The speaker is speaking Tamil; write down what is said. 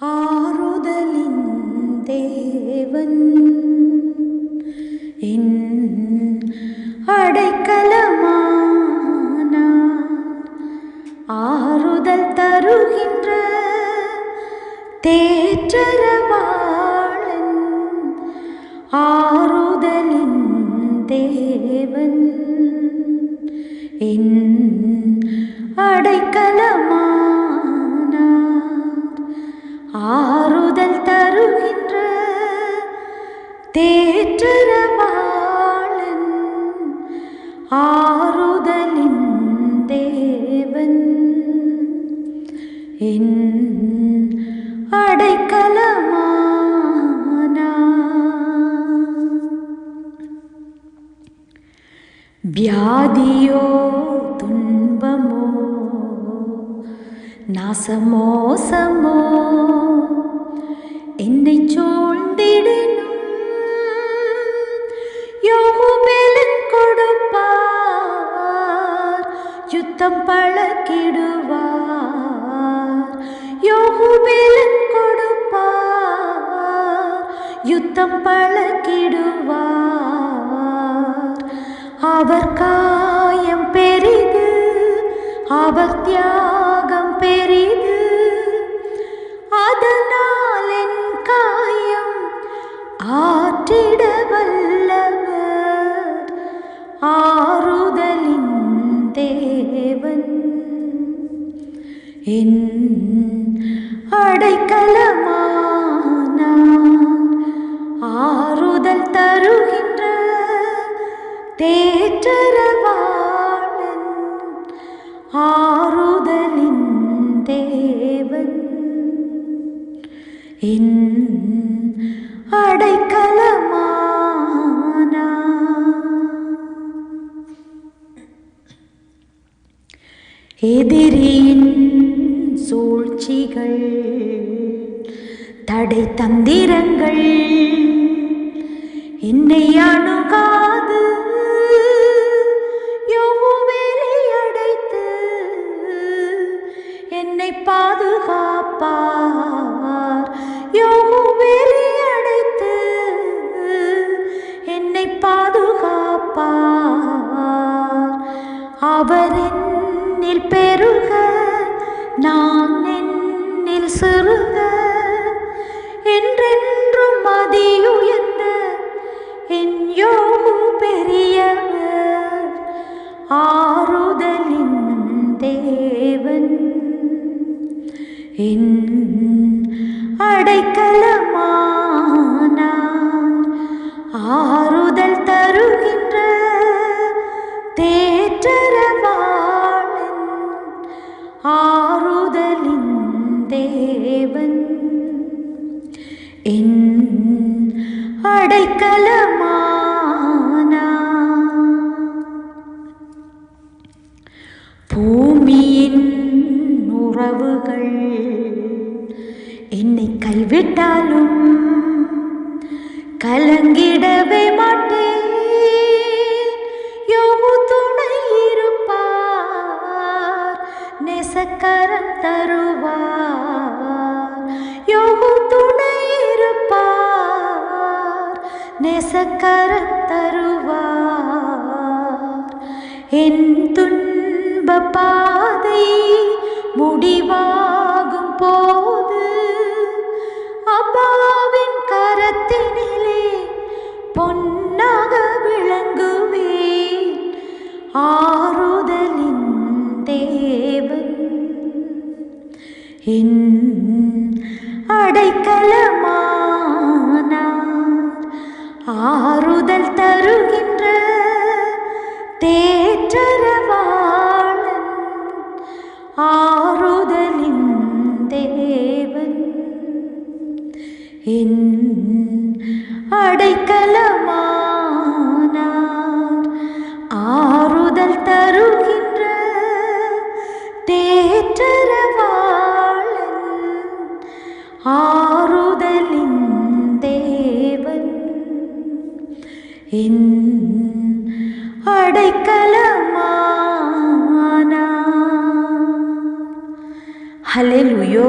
ஆறுதலின் தேவன். என் அடைக்கலமானார். ஆறுதல் தருகின்ற தேற்றரவாளன். ஆறுதலின் தேவன். என் அடைக்கலமானார் ஆறுதல் தருகின்ற தேற்றரவாளன் ஆறுதலின் தேவன். என் அடைக்கலமானார் வியாதியோ துன்பமோ நாசமோசமோ என்னை சூழ்ந்திடனும் யோகுபேலன் கொடுப்பார் யுத்தம் பழக்கிடுவார். யோகுபெலன் கொடுப்பார் யுத்தம் பழக்கிடுவார். அவர் காயம் பெரிது அவர் தியாக ஆற்றிட வல்லவர் ஆறுதலின் தேவன். என் அடைக்கலமான ஆறுதல் தருகின்ற தேற்றரவாளன் ஆறுதலின் தேவன். என் எதிரியின் சூழ்ச்சிகள் தடை தந்திரங்கள் என்னை அணுகா பெருக நான் என்னில் சிறுக. என்றென்றும் மதியுயர்ந்த என் யோகு பெரியவர் ஆறுதலின் தேவன். என் அடைக்கலமானார் பூமியின் உறவுகள் என்னை கைவிட்டாலும் கலங்கிடவே மாட்டேன். யோகு துணை இருப்பார் நெசக்கரம் தரும் நெசக்கர தருவார் என் துன்ப பாதை முடிவாகும் போது அப்பாவின் கரத்தினிலே பொன்னாக விளங்குவேன். ஆறுதலின் தேவன் என் அடைக்கலம் ஆறுதல் தருகின்ற தேற்றரவாளன் ஆறுதலின் தேவன். என் அடைக்கலமானார் ஆறுதல் தருகின்ற தேற்றரவாளன் ஆறுதலின் தேவன். என் ஹலே லுயோ